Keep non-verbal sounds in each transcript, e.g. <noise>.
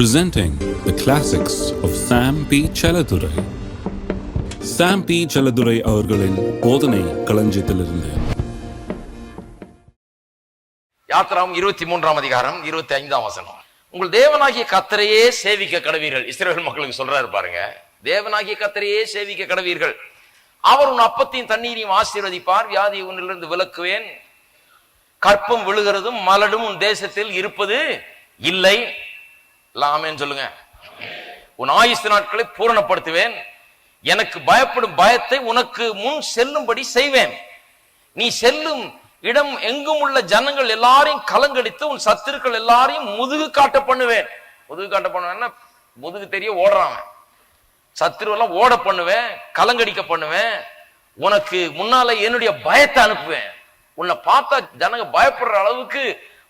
presenting the classics of Sam P. Chaladurai. Sam P Chelladurai அவர்களின் போதனை களஞ்சியத்திலிருந்து. யாத்திராம் இருபத்தி மூன்றாம் அதிகாரம் இருபத்தி ஐந்தாம் வசனம். உங்கள் தேவனாகிய கத்தரையே சேவிக்க கடவீர்கள். இஸ்ரேல் மக்களுக்கு சொல்றாரு பாருங்க. தேவனாகிய கத்தரையே சேவிக்க கடவீர்கள். அவர் உன் அப்பத்தையும் தண்ணீரையும் ஆசீர்வதிப்பார். வியாதி உன்னிலிருந்து விலக்குவேன். கற்பம் விழுகிறதும் மலடும் உன் தேசத்தில் இருப்பது இல்லை. லாமேன்னு சொல்லுங்க. உன் ஆயுசு நாட்களை பூரணப்படுத்துவேன். எனக்கு பயப்படும் பயத்தை உனக்கு முன் செல்லும்படி செய்வேன். நீ செல்லும் இடம் எங்கும் உள்ள ஜனங்கள் எல்லாரையும் கலங்கடித்து உன் சத்துருக்கள் எல்லாரையும் முதுகு காட்ட பண்ணுவேன். முதுகு காட்ட பண்ணுவேன்னா முதுகு தெரிய ஓடுறான் அவன். சத்துருவெல்லாம் ஓட பண்ணுவேன் கலங்கடிக்க பண்ணுவேன். உனக்கு முன்னால என்னுடைய பயத்தை அனுப்புவேன். உன்னை பார்த்தா ஜனங்க பயப்படுற அளவுக்கு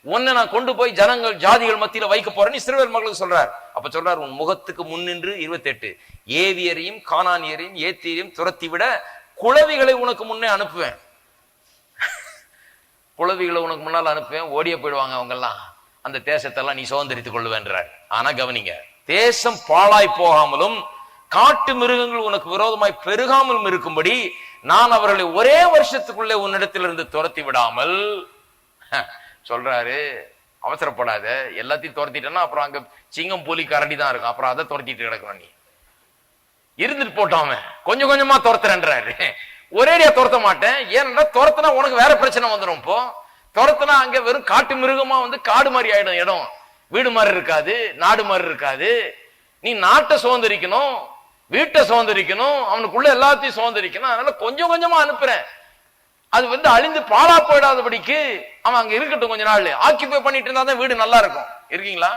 உன்னை நான் கொண்டு போய் ஜனங்கள் ஜாதிகள் மத்தியில வைக்க போறேன்னு சிறுவர் மகளுக்கு சொல்றார். அப்ப சொல்றார் உன் முகத்துக்கு முன்னின்று இருபத்தி எட்டு ஏவியரையும் காணானியரையும் ஏத்தியரையும் துரத்தி விட குளவிகளை உனக்கு முன்னே அனுப்புவேன். <laughs> குளவிகளை உனக்கு முன்னால் அனுப்புவேன் ஓடிய போயிடுவாங்க அவங்க எல்லாம் அந்த தேசத்தெல்லாம் நீ சுதந்திரித்துக் கொள்ளுவேன்றார். ஆனா கவனிங்க தேசம் பாழாய் போகாமலும் காட்டு மிருகங்கள் உனக்கு விரோதமாய் பெருகாமலும் இருக்கும்படி நான் அவர்களை ஒரே வருஷத்துக்குள்ளே உன்னிடத்திலிருந்து துரத்தி விடாமல் <laughs> சொல்றாரு அவசரப்படாத எல்லாத்தையும் துரத்திட்டேன்னா அப்புறம் அங்க சிங்கம் புலி கரடி தான் இருக்கும். அப்புறம் அதை துரத்திட்டு கிடக்கணும் நீ. இருந்துட்டு போட்டோம் கொஞ்சம் கொஞ்சமா துரத்துறேன்றாரு. ஒரேடியா துரத்த மாட்டேன். ஏன்னா துரத்துனா உனக்கு வேற பிரச்சனை வந்துடும் இப்போ துரத்துனா அங்க வெறும் காட்டு மிருகமா வந்து காடு மாதிரி ஆயிடும் இடம். வீடு மாதிரி இருக்காது நாடு மாதிரி இருக்காது. நீ நாட்டை சுதந்திரிக்கணும் வீட்டை சுதந்திரிக்கணும் அவனுக்குள்ள எல்லாத்தையும் சுதந்திரிக்கணும். அதனால கொஞ்சம் கொஞ்சமா அனுப்புறேன். அது வந்து அழிந்து பாழா போயிடாதபடிக்கு அவன் அங்க இருக்கட்டும் கொஞ்ச நாள் ஆக்கிபை பண்ணிட்டு இருந்தா தான் வீடு நல்லா இருக்கும். இருக்கீங்களா?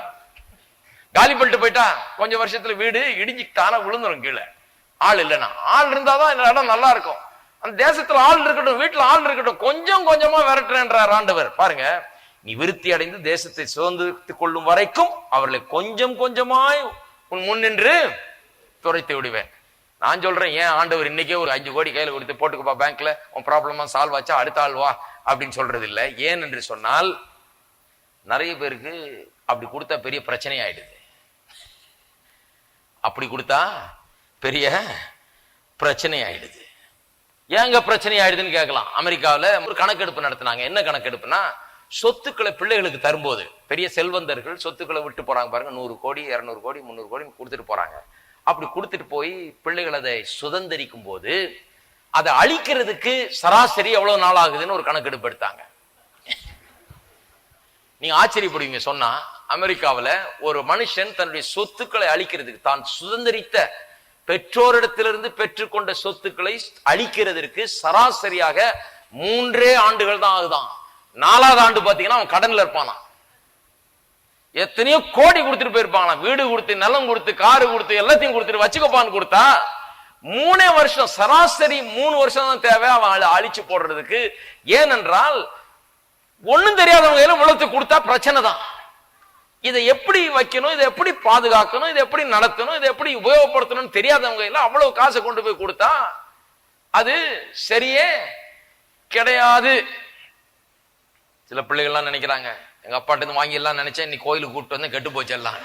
காலி பண்ணிட்டு போயிட்டா கொஞ்சம் வருஷத்துல வீடு இடிஞ்சு தானா விழுந்துரும் கீழே. ஆள் இல்லைன்னா. ஆள் இருந்தாதான் இந்த இடம் நல்லா இருக்கும். அந்த தேசத்துல ஆள் இருக்கட்டும் வீட்டுல ஆள் இருக்கட்டும் கொஞ்சம் கொஞ்சமா விரட்டுறேன்றார் ஆண்டவர். பாருங்க நீ விருத்தி அடைந்து தேசத்தை சுதந்திரத்து கொள்ளும் வரைக்கும் அவர்களை கொஞ்சம் கொஞ்சமாய் உன் முன் நின்று துரைத்து விடுவேன். நான் சொல்றேன் ஏன் ஆண்டவர் இன்னைக்கே ஒரு அஞ்சு கோடி கையில் கொடுத்து போட்டுக்கப்பா பேங்க்ல உன் ப்ராப்ளமா சால்வ் ஆச்சா அடுத்த ஆள் வா அப்படின்னு சொல்றது இல்லை ஏன் என்று சொன்னால் நிறைய பேருக்கு அப்படி கொடுத்தா பெரிய பிரச்சனை ஆயிடுது அப்படி கொடுத்தா பெரிய பிரச்சனை ஆயிடுது ஏங்க பிரச்சனை ஆயிடுதுன்னு கேட்கலாம். அமெரிக்காவில் ஒரு கணக்கெடுப்பு நடத்தினாங்க. என்ன கணக்கெடுப்புனா சொத்துக்களை பிள்ளைகளுக்கு தரும்போது பெரிய செல்வந்தர்கள் சொத்துக்களை விட்டு போறாங்க பாருங்க. நூறு கோடி இரநூறு கோடி முந்நூறு கோடி கொடுத்துட்டு போறாங்க. அப்படி கொடுத்துட்டு போய் பிள்ளைகள் அதை சுதந்திரிக்கும் போது அதை அழிக்கிறதுக்கு சராசரி எவ்வளவு நாள் ஆகுதுன்னு ஒரு கணக்கெடுப்பு எடுத்தாங்க. நீங்க ஆச்சரியப்படுவீங்க சொன்னா அமெரிக்காவுல ஒரு மனுஷன் தன்னுடைய சொத்துக்களை அழிக்கிறதுக்கு தான் சுதந்திரித்த பெற்றோரிடத்திலிருந்து பெற்றுக்கொண்ட சொத்துக்களை அழிக்கிறதற்கு சராசரியாக மூன்றே ஆண்டுகள் தான் ஆகுதான். நாலாவது ஆண்டு பாத்தீங்கன்னா அவன் கடன்ல இருப்பானா எத்தனையோ கோடி கொடுத்துட்டு போயிருப்பாங்களாம். வீடு கொடுத்து நிலம் கொடுத்து காரு கொடுத்து எல்லாத்தையும் கொடுத்துட்டு வச்சுக்கப்பான்னு கொடுத்தா மூணே வருஷம் சராசரி மூணு வருஷம் தான் தேவை அவன் அழிச்சு போடுறதுக்கு. ஏனென்றால் ஒண்ணும் தெரியாதவங்க கையில உலகத்தை கொடுத்தா பிரச்சனை தான். இதை எப்படி வைக்கணும் இதை எப்படி பாதுகாக்கணும் இதை எப்படி நடத்தணும் இதை எப்படி உபயோகப்படுத்தணும்னு தெரியாதவங்க கையில அவ்வளவு காசை கொண்டு போய் கொடுத்தா அது சரியே கிடையாது. சில பிள்ளைகள்லாம் நினைக்கிறாங்க எங்க அப்பாட்டேருந்து வாங்கிடலாம் நினைச்சேன். நீ கோயிலுக்கு கூப்பிட்டு வந்து கெட்டு போச்சு எல்லாம்.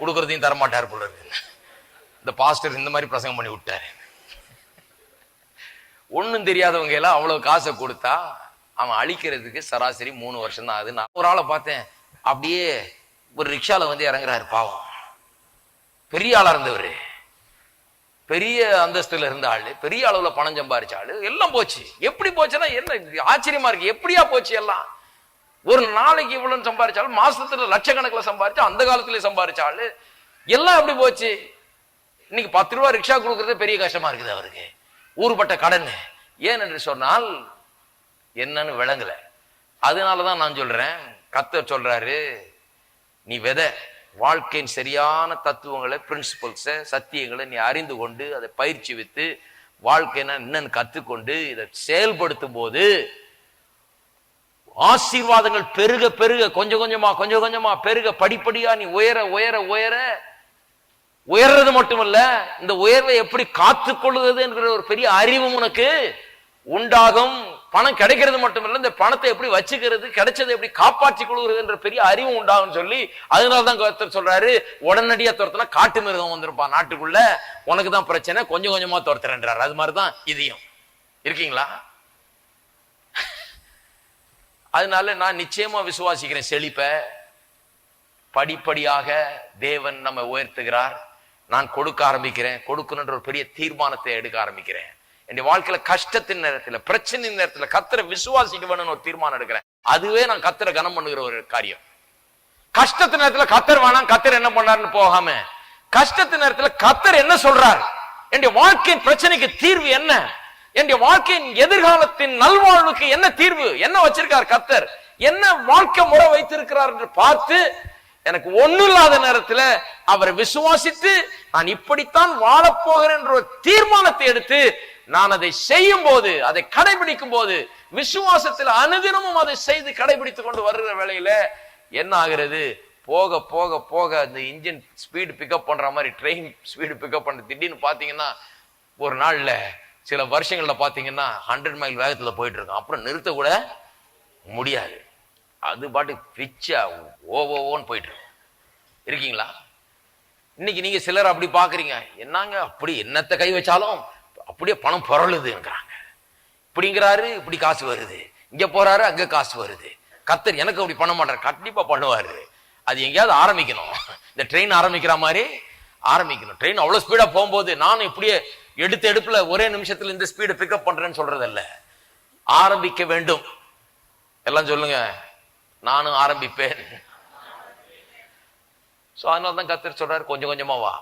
கொடுக்கறதையும் தரமாட்டார் போல இந்த பாஸ்டர் இந்த மாதிரி பிரசங்கம் பண்ணி விட்டாரு. ஒண்ணும் தெரியாதவங்க எல்லாம் அவ்வளவு காசை கொடுத்தா அவன் அழிக்கிறதுக்கு சராசரி மூணு வருஷம் தான் ஆகுது நான் ஒரு ஆளை பார்த்தேன். அப்படியே ஒரு ரிக்ஷால வந்து இறங்குறாரு பாவம். பெரிய ஆளா இருந்தவர். பெரிய அந்தஸ்துல இருந்த ஆளு பெரிய அளவுல பணம் சம்பாரிச்ச ஆளு எல்லாம் போச்சு. எப்படி போச்சுன்னா என்ன ஆச்சரியமா இருக்கு. எப்படியா போச்சு எல்லாம்? ஒரு நாளைக்கு இவ்வளவு சம்பாதிச்சாலும் மாசத்துல லட்சக்கணக்கில் சம்பாரிச்சா அந்த காலத்துல சம்பாதிச்சாலும் எல்லாம் எப்படி போச்சு? இன்னைக்கு பத்து ரூபா ரிக்ஷா கொடுக்கறது பெரிய கஷ்டமா இருக்குது அவருக்கு. ஊர்பட்ட கடன். ஏன் என்று சொன்னால் என்னன்னு விளங்கல. அதனாலதான் நான் சொல்றேன் கத்தர் சொல்றாரு நீ வித வாழ்க்கையின் சரியான தத்துவங்களை பிரின்சிபல்ஸை சத்தியங்களை நீ அறிந்து கொண்டு அதை பயிற்சி வித்து வாழ்க்கைனா என்னன்னு கத்துக்கொண்டு இதை செயல்படுத்தும் போது ஆசீர்வாதங்கள் பெருக பெருக கொஞ்சம் கொஞ்சமா கொஞ்சம் கொஞ்சமா பெருக படிப்படியா நீ உயர உயர உயர. உயர்றது மட்டுமல்ல இந்த உயர்வை எப்படி காத்து கொள்வது என்கிற ஒரு பெரிய அறிவும் உனக்கு உண்டாகும். பணம் கிடைக்கிறது மட்டுமல்ல இந்த பணத்தை எப்படி வச்சுக்கிறது கிடைச்சதை எப்படி காப்பாற்றி கொள்கிறதுன்ற பெரிய அறிவு உண்டாகும் சொல்லி அதனால தான் கர்த்தர் சொல்றாரு உடனடியா துரத்துனா காட்டு மிருகம் வந்திருப்பான் நாட்டுக்குள்ள. உனக்கு தான் பிரச்சனை கொஞ்சம் கொஞ்சமா துரத்துறேன்றாரு. அது மாதிரிதான் இதையும். இருக்கீங்களா? அதனால நான் நிச்சயமா விசுவாசிக்கிறேன். செழிப்பை படிப்படியாக தேவன் நம்ம உயர்த்துகிறார். நான் கொடுக்க ஆரம்பிக்கிறேன். கொடுக்கணுன்ற ஒரு பெரிய தீர்மானத்தை எடுக்க ஆரம்பிக்கிறேன். என் வாழ்க்கையில கஷ்டத்தின் நேரத்துல பிரச்சனை நேரத்துல கத்தரை விசுவாசிக்க வேணும்னு ஒரு தீர்மானம் எடுக்கிறேன். அதுவே நான் கத்தரை கனம் பண்ணுகிற ஒரு காரியம். கஷ்டத்து நேரத்துல கத்தர் வேணாம் கத்தர் என்ன பண்ணாருன்னு போகாம. கஷ்டத்து நேரத்துல கத்தர் என்ன சொல்றார்? என்னுடைய வாழ்க்கையின் பிரச்சனைக்கு தீர்வு என்ன? என்னுடைய வாழ்க்கையின் எதிர்காலத்தின் நல்வாழ்வுக்கு என்ன தீர்வு? என்ன வச்சிருக்கார் கத்தர் என்ன வாழ்க்கை முறை வைத்திருக்கிறார் என்று பார்த்து எனக்கு ஒண்ணு இல்லாத நேரத்துல அவரை விசுவாசித்து நான் இப்படித்தான் வாழப்போகிறேன் என்ற ஒரு தீர்மானத்தை எடுத்து நான் அதை செய்யும் போது அதை கடைபிடிக்கும் போது விசுவாசத்தில் அனுதினமும் அதை செய்து கடைபிடித்துக் கொண்டு வருகிற வேலையில என்ன ஆகிறது? போக போக போக அந்த இன்ஜின் ஸ்பீடு பிக்கப் பண்ற மாதிரி ட்ரெயின் ஸ்பீடு பிக்கப் பண்ண திடீர்னு பாத்தீங்கன்னா ஒரு நாள்ல சில வருஷங்களில் பார்த்தீங்கன்னா ஹண்ட்ரட் மைல் வேகத்தில் போயிட்டு இருக்கும் அப்புறம் நிறுத்தக்கூட முடியாது. அது பாட்டு பிச்சா ஓ ஓ ஓன்னு போயிட்டு இருக்கும் இருக்கீங்களா? இன்னைக்கு நீங்க சிலர் அப்படி பாக்குறீங்க. என்னங்க அப்படி என்னத்தை கை வச்சாலும் அப்படியே பணம் புரளுதுங்கிறாங்க. இப்படிங்கிறாரு இப்படி காசு வருது. இங்க போறாரு அங்க காசு வருது. கத்தர் எனக்கு அப்படி பண்ண மாட்டார். கண்டிப்பா பண்ணுவாரு. அது எங்கேயாவது ஆரம்பிக்கணும். இந்த ட்ரெயின் ஆரம்பிக்கிற மாதிரி ஆரம்பிக்கணும். ட்ரெயின் அவ்வளோ ஸ்பீடாக போகும்போது நானும் இப்படியே எடுத்து எடுப்புல ஒரே நிமிஷத்துல இந்த ஸ்பீடை பிக்கப் பண்றேன்னு சொல்றது இல்ல ஆரம்பிக்க வேண்டும். எல்லாம் சொல்லுங்க. நானும் ஆரம்பிப்பேன். ஸோ அதனால தான் கத்தர் சொல்றாரு கொஞ்சம் கொஞ்சமா வா.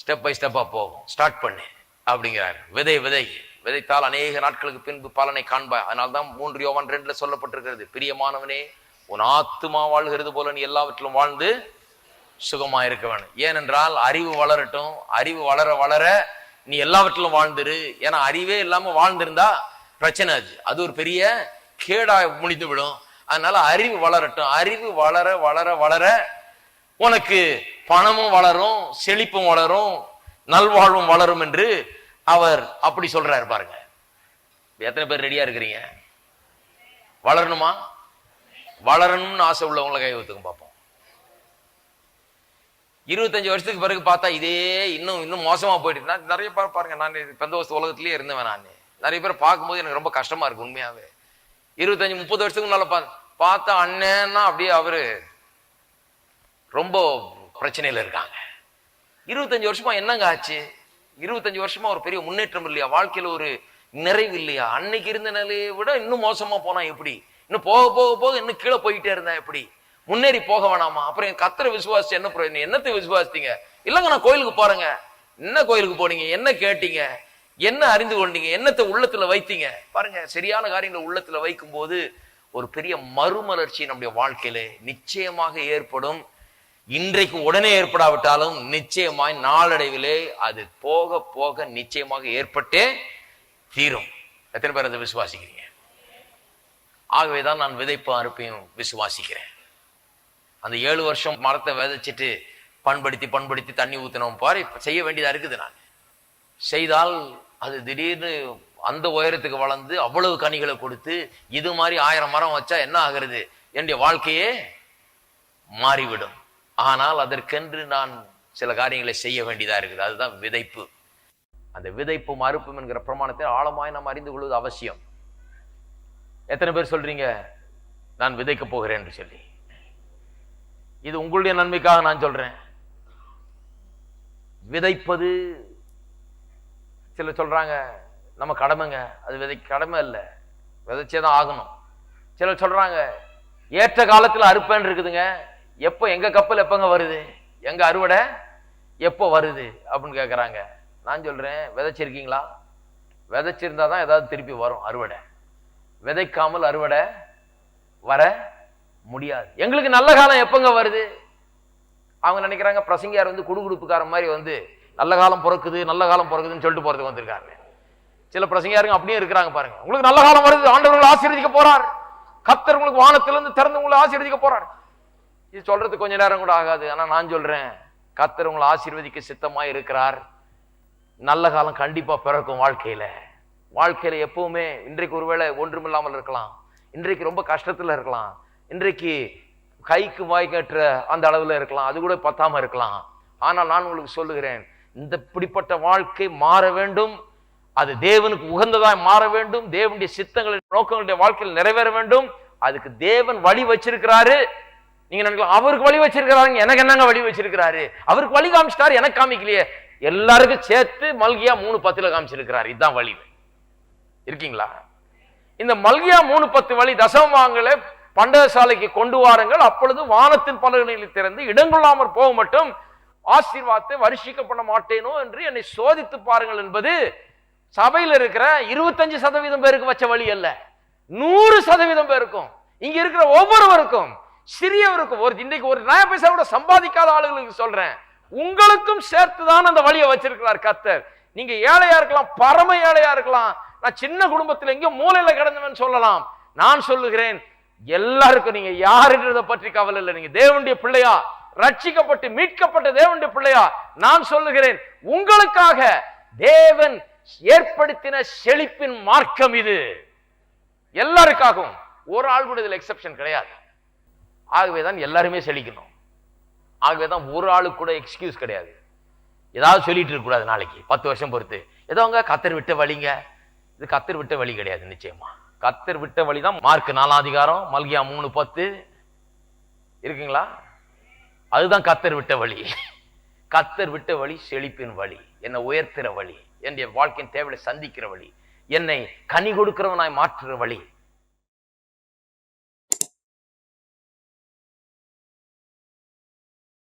ஸ்டெப் பை ஸ்டெப்பா போகும் ஸ்டார்ட் பண்ணு. அப்படிங்கிறார். விதை விதை. விதைத்தால் அநேக நாட்களுக்கு பின்பு பலனை காண்பாய். அதனால தான் மூன்று யோவான் ரெண்டுல சொல்லப்பட்டிருக்கிறது. பிரியமானவனே உன் ஆத்துமா வாழ்கிறது போல நீ எல்லாவற்றிலும் வாழ்ந்து சுகமாக இருக்க வேணும் ஏனென்றால் அறிவு வளரட்டும். அறிவு வளர வளர நீ எல்லாவற்றிலும் வாழ்ந்துரு. ஏன்னா அறிவே இல்லாம வாழ்ந்திருந்தா பிரச்சனை அது. அது ஒரு பெரிய கேடா முடிந்து விடும். அதனால அறிவு வளரட்டும். அறிவு வளர வளர வளர உனக்கு பணமும் வளரும் செழிப்பும் வளரும் நல்வாழ்வும் வளரும் என்று அவர் அப்படி சொல்றாரு பாருங்க. எத்தனை பேர் ரெடியா இருக்கிறீங்க? வளரணுமா? வளரணும்னு ஆசை உள்ளவங்களை கை ஒத்துக்கும் பார்ப்போம் இருபத்தஞ்சு வருஷத்துக்கு பிறகு பார்த்தா இதே இன்னும் இன்னும் மோசமா போயிட்டு நான் நிறைய பேர் பாருங்க நான் பெந்த வருஷத்து உலகத்திலேயே இருந்தவன் நான். நிறைய பேர் பார்க்கும்போது எனக்கு ரொம்ப கஷ்டமா இருக்கு உண்மையாவே. இருபத்தஞ்சு முப்பது வருஷத்துக்கு முன்னால பா பார்த்தா அண்ணன்னா அப்படியே அவரு ரொம்ப பிரச்சனையில இருக்காங்க. இருபத்தஞ்சு வருஷமா என்னங்க ஆச்சு? இருபத்தஞ்சு வருஷமா ஒரு பெரிய முன்னேற்றம் இல்லையா? வாழ்க்கையில ஒரு நிறைவு இல்லையா? அன்னைக்கு இருந்த நிலையை விட இன்னும் மோசமா போனா எப்படி? இன்னும் போக போக போக இன்னும் கீழே போயிட்டே இருந்தா எப்படி? முன்னேறி போக வேணாமா? அப்புறம் என் கத்தரை விசுவாசிச்சு என்ன பிரயோஜனம் என்னத்தை விசுவாசித்தீங்க? இல்லைங்க நான் கோயிலுக்கு போறேங்க. என்ன கோயிலுக்கு போனீங்க? என்ன கேட்டீங்க? என்ன அறிந்து கொண்டீங்க? என்னத்தை உள்ளத்துல வைத்தீங்க? பாருங்க சரியான காரியங்களை உள்ளத்துல வைக்கும் போது ஒரு பெரிய மறுமலர்ச்சி நம்முடைய வாழ்க்கையில நிச்சயமாக ஏற்படும். இன்றைக்கு உடனே ஏற்படாவிட்டாலும் நிச்சயமாய் நாளடைவிலே அது போக போக நிச்சயமாக ஏற்பட்டே தீரும். எத்தனை பேர் அதை விசுவாசிக்கிறீங்க? ஆகவேதான் நான் விதைப்பு அறுப்பையும் விசுவாசிக்கிறேன். அந்த ஏழு வருஷம் மரத்தை விதைச்சிட்டு பண்படுத்தி பண்படுத்தி தண்ணி ஊற்றினோம் பாரு செய்ய வேண்டியதாக இருக்குது நான். செய்தால் அது திடீர்னு அந்த உயரத்துக்கு வளர்ந்து அவ்வளவு கனிகளை கொடுத்து இது மாதிரி ஆயிரம் மரம் வச்சா என்ன ஆகிறது? என்னுடைய வாழ்க்கையே மாறிவிடும். ஆனால் அதற்கென்று நான் சில காரியங்களை செய்ய வேண்டியதாக இருக்குது. அதுதான் விதைப்பு. அந்த விதைப்பு மறுப்பும் என்கிற பிரமாணத்தை ஆழமாய் நாம் அறிந்து கொள்வது அவசியம். எத்தனை பேர் சொல்றீங்க நான் விதைக்க போகிறேன் என்று சொல்லி. இது உங்களுடைய நன்மைக்காக நான் சொல்றேன். விதைப்பது சிலர் சொல்றாங்க நம்ம கடமைங்க. அது விதை கடமை இல்லை விதைச்சே தான் ஆகணும். சிலர் சொல்றாங்க ஏற்ற காலத்தில் அறுப்பேன் இருக்குதுங்க. எப்போ எங்க கப்பல் எப்பங்க வருது? எங்க அறுவடை? எப்போ வருது? அப்படின்னு கேட்குறாங்க நான் சொல்றேன் விதைச்சிருக்கீங்களா? விதைச்சிருந்தா தான் ஏதாவது திருப்பி வரும் அறுவடை. விதைக்காமல் அறுவடை வர முடியாது. எங்களுக்கு நல்ல காலம் எப்பங்க வருது? அவங்க நினைக்கிறாங்க பிரசங்கியார் வந்து குடுகுடுப்புக்காரன் மாதிரி வந்து நல்ல காலம் பிறக்குது நல்ல காலம் பிறக்குதுன்னு சொல்லிட்டு போறதுக்கு வந்திருக்காங்க சில பிரசங்கியாருங்க அப்படியே இருக்கிறாங்க பாருங்க. உங்களுக்கு நல்ல காலம் வருது ஆண்டவர்கள் ஆசீர்வதிக்க போறார். கத்தர் உங்களுக்கு வானத்திலிருந்து திறந்து உங்களை ஆசீர்வதிக்க போறார். இது சொல்றது கொஞ்ச நேரம் கூட ஆகாது ஆனா நான் சொல்றேன் கத்தர் உங்களை ஆசீர்வதிக்க சித்தமா இருக்கிறார். நல்ல காலம் கண்டிப்பா பிறக்கும் வாழ்க்கையில. வாழ்க்கையில எப்பவுமே இன்றைக்கு ஒருவேளை ஒன்றுமில்லாமல் இருக்கலாம். இன்றைக்கு ரொம்ப கஷ்டத்துல இருக்கலாம். இன்றைக்கு கைக்கு வாய் கட்டுற அந்த அளவுல இருக்கலாம் அது கூட பத்தாம இருக்கலாம். ஆனால் நான் உங்களுக்கு சொல்லுகிறேன் இந்த இப்படிப்பட்ட வாழ்க்கை மாற வேண்டும் அது தேவனுக்கு உகந்ததாய் மாற வேண்டும் தேவனுடைய சித்தங்களின் நோக்கங்களுடைய வாழ்க்கையில் நிறைவேற வேண்டும் அதுக்கு தேவன் வழி வச்சிருக்கிறாரு. நீங்க நினைக்கலாம் அவருக்கு வழி வச்சிருக்கிறாருங்க எனக்கு என்னங்க வழி வச்சிருக்கிறாரு? அவருக்கு வழி காமிச்சிட்டாரு எனக்கு காமிக்கலையே. எல்லாருக்கும் சேர்த்து மல்கியா மூணு பத்துல காமிச்சிருக்கிறாரு இதுதான் வழி. இருக்கீங்களா? இந்த மல்கியா மூணு பத்து வழி தசமவாங்களை பண்டகசாலைக்கு கொண்டு வாருங்கள். அப்பொழுது வானத்தின் பலகைகளில் திறந்து இடங்கொள்ளாமற் போக மட்டும் ஆசீர்வாதத்தை வருஷிக்கப்பட மாட்டேனோ என்று என்னை சோதித்து பாருங்கள் என்பது சபையில் இருக்கிற இருபத்தஞ்சு சதவீதம் பேருக்கு வச்ச வழி அல்ல. நூறு சதவீதம் பேருக்கும். இங்க இருக்கிற ஒவ்வொருவருக்கும் சிறியவருக்கும் ஒரு இன்னைக்கு ஒரு நய பைசா கூட சம்பாதிக்காத ஆளுகளுக்கு சொல்றேன். உங்களுக்கும் சேர்த்துதான் அந்த வழியை வச்சிருக்கிறார் கத்தர் நீங்க ஏழையா இருக்கலாம் பரம ஏழையா இருக்கலாம். நான் சின்ன குடும்பத்தில் எங்கேயோ மூலையில கிடந்தவன் சொல்லலாம். நான் சொல்லுகிறேன் எல்லாருக்கும் நீங்க யாருன்றதை பற்றி கவலை இல்லை. நீங்க தேவனுடைய பிள்ளையா? ரட்சிக்கப்பட்டு மீட்கப்பட்ட தேவனுடைய பிள்ளையா? நான் சொல்லுகிறேன் உங்களுக்காக தேவன் ஏற்படுத்தின செழிப்பின் மார்க்கம் இது. எல்லாருக்காகவும். ஒரு ஆள் கூட இதுல எக்ஸப்ஷன் கிடையாது. ஆகவே தான் எல்லாருமே செழிக்கணும். ஆகவே தான் ஒரு ஆளுக்கு கூட எக்ஸ்கியூஸ் கிடையாது. ஏதாவது சொல்லிட்டு இருக்க கூடாது நாளைக்கு. பத்து வருஷம் பொறுத்து. ஏதோ அவங்க கத்தர் விட்ட வழிங்க. இது கத்தர் விட்ட வழி கிடையாது நிச்சயமா. கத்தர் விட்ட வழி தான் மார்க் நாலாம் அதிகாரம் மல்கியா மூணு பத்து. இருக்குங்களா? அதுதான் கத்தர் விட்ட வழி. கத்தர் விட்ட வழி செழிப்பின் வழி என்னை உயர்த்துற வழி என்னுடைய வாழ்க்கையின் தேவையை சந்திக்கிற வழி என்னை கனி கொடுக்கிறவனாய் மாற்றுற வழி.